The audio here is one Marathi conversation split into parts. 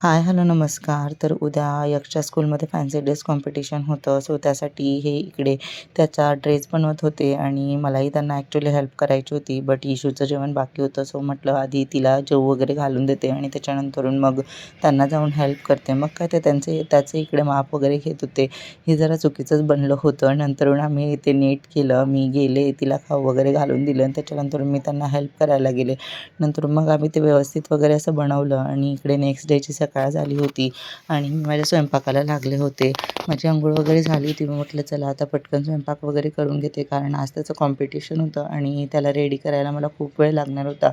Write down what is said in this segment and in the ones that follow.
हाय हॅलो नमस्कार. तर उद्या यक्षा स्कूलमध्ये फॅन्सी ड्रेस कॉम्पिटिशन होतं. सो त्यासाठी हे इकडे त्याचा ड्रेस बनवत होते आणि मलाही त्यांना ॲक्च्युली हेल्प करायची होती. बट इशूचं जेवण बाकी होतं. सो म्हटलं आधी तिला जेव वगैरे घालून देते आणि त्याच्यानंतरून मग त्यांना जाऊन हेल्प करते. मग काय ते त्यांचे त्याचे इकडे माप वगैरे घेत होते. हे जरा चुकीचंच बनलं होतं. नंतरून आम्ही ते नीट केलं. मी गेले तिला खाऊ वगैरे घालून दिलं आणि त्याच्यानंतर मी त्यांना हेल्प करायला गेले. नंतर मग आम्ही ते व्यवस्थित वगैरे असं बनवलं आणि इकडे नेक्स्ट डेची सकाळ झाली होती आणि मी माझ्या स्वयंपाकाला लागले होते. माझी आंघोळ वगैरे झाली होती. मग म्हटलं चला आता पटकन स्वयंपाक वगैरे करून घेते. कारण आज त्याचं कॉम्पिटिशन होतं आणि त्याला रेडी करायला मला खूप वेळ लागणार होता.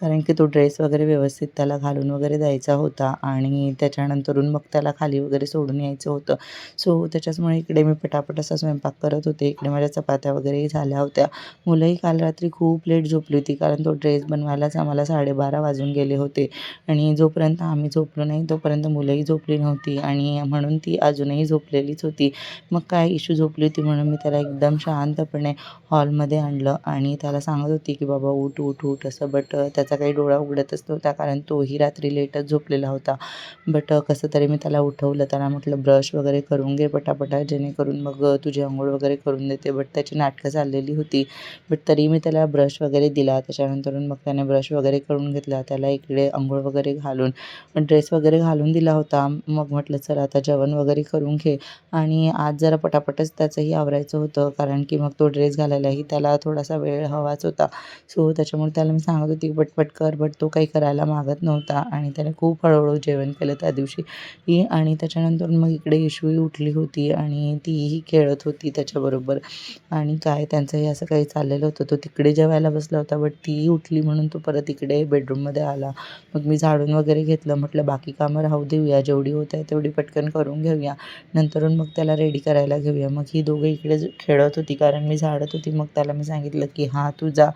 कारण की तो ड्रेस वगैरे व्यवस्थित त्याला घालून वगैरे द्यायचा होता आणि त्याच्यानंतरून मग त्याला खाली वगैरे सोडून यायचं होतं. सो त्याच्याचमुळे इकडे मी पटापट असा स्वयंपाक करत होते. इकडे माझ्या चपात्या वगैरेही झाल्या होत्या. मुलंही काल रात्री खूप लेट झोपली होती कारण तो ड्रेस बनवायलाच आम्हाला साडेबारा वाजून गेले होते. आणि जोपर्यंत आम्ही झोपलो नाही तोपर्यंत मुलंही झोपली नव्हती आणि म्हणून ती अजूनही झोपलेलीच होती. मग काय इशू झोपली होती म्हणून मी त्याला एकदम शांतपणे हॉलमध्ये आणलं आणि त्याला सांगत होती की बाबा उठ उठ उठ असं बट त्याचा काही डोळा उघडतच नव्हता कारण तोही रात्री लेटच झोपलेला होता. बट कसं तरी मी त्याला उठवलं त्याला म्हटलं ब्रश वगैरे करून घे पटापटा जेणेकरून मग तुझी आंघोळ वगैरे करून देते. बट त्याची नाटकं चाललेली होती. बट तरी मी त्याला ब्रश वगैरे दिला. त्याच्यानंतर मग त्याने ब्रश वगैरे करून घेतला. त्याला इकडे अंघोळ वगैरे घालून. ड्रेस वगैरे घालून दिला होता. मग म्हटलं चला आता जेवण वगैरे करून घे. आणि आज जरा पटापटच त्याचंही आवरायचं होतं. कारण की मग तो ड्रेस घालायलाही त्याला थोडासा वेळ हवाच होता. सो त्याच्यामुळे त्याला मी सांगत होती पटपट कर. बट तो काही करायला मागत नव्हता. आणि त्याने खूप हळूहळू जेवण केलं त्या दिवशी. आणि त्याच्यानंतर मग इकडे इशूही उठली होती आणि तीही खेळत होती त्याच्याबरोबर. आणि काय त्यांचंही असं काही चाललेलं होतं. तो तिकडे जेवायला बसला होता बट तीही उठली म्हणून तो परत इकडे बेडरूममध्ये आला. मग मी झाडून वगैरे घेतलं. म्हटलं बाकी कामं राहू देऊया. जेवढी होत आहे तेवढी पटकन करून घेऊया. नंतरून मग त्याला रेडी करायला घेऊया. मग ही दोघं इकडे खेळत होती. कारण मी झाडत होती. मग त्याला मी सांगितलं की हां तू जा.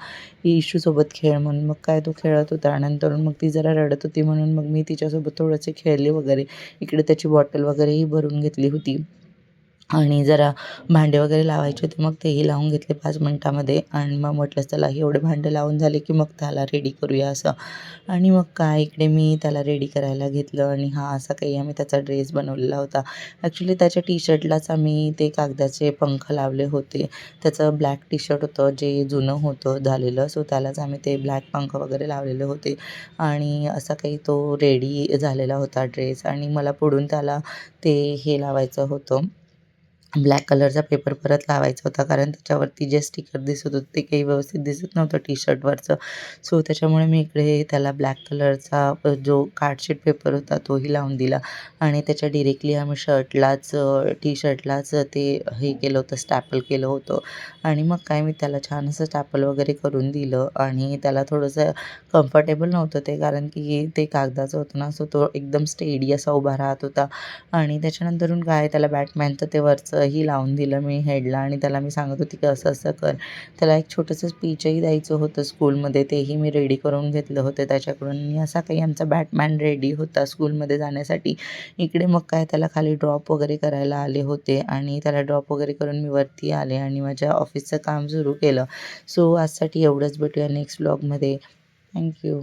ही इशूसोबत खेळ म्हणून. मग काय तो खेळत होता. नंतरून मग ती जरा रडत होती म्हणून मग मी तिच्यासोबत थोडंसे खेळले वगैरे. इकडे त्याची बॉटल वगैरेही भरून घेतली होती. आणि जरा भांडे वगैरे लावायचे होते मग तेही लावून घेतले पाच मिनटामध्ये. आणि मग म्हटलं चला एवढे भांडे लावून झाले की मग त्याला रेडी करूया असं. आणि मग काय इकडे मी त्याला रेडी करायला घेतलं आणि हा असा काही आम्ही त्याचा ड्रेस बनवलेला होता. ॲक्च्युली त्याच्या टी शर्टलाच आम्ही ते कागदाचे पंख लावले होते. त्याचं ब्लॅक टी शर्ट होतं जे जुनं होतं झालेलं. सो त्यालाच आम्ही ते ब्लॅक पंख वगैरे लावलेले होते. आणि असा काही तो रेडी झालेला होता ड्रेस आणि मला पुढून त्याला ते हे लावायचं होतं. ब्लॅक कलरचा पेपर परत लावायचा होता कारण त्याच्यावरती जे स्टिकर दिसत होतं ते काही व्यवस्थित दिसत नव्हतं टी शर्टवरचं सो त्याच्यामुळे मी इकडे त्याला ब्लॅक कलरचा जो कार्डशीट पेपर होता तोही लावून दिला. आणि त्याच्या डिरेक्टली आम्ही शर्टलाच टी शर्टलाच ते हे केलं होतं स्टॅपल केलं होतं. आणि मग काय मी त्याला छान असं स्टॅपल वगैरे करून दिलं. आणि त्याला थोडंसं कम्फर्टेबल नव्हतं ते कारण की ते कागदाचं होतं ना सो तो एकदम स्टेडी असा उभा राहत होता. आणि त्याच्यानंतरून काय त्याला बॅटमॅनचं ते वरचं ही लावून दिलं मी हेडला आणि त्याला मी सांगत होती की असं असं कर. त्याला एक छोटंसं स्पीचही द्यायचं होतं स्कूलमध्ये तेही मी रेडी करून घेतलं होतं त्याच्याकडून. आणि असा काही आमचा बॅटमॅन रेडी होता स्कूलमध्ये जाण्यासाठी. इकडे मग काय त्याला खाली ड्रॉप वगैरे करायला आले होते आणि त्याला ड्रॉप वगैरे करून मी वरती आले आणि माझ्या ऑफिसचं काम सुरू केलं. सो आजसाठी एवढंच भेटूया नेक्स्ट ब्लॉगमध्ये थँक्यू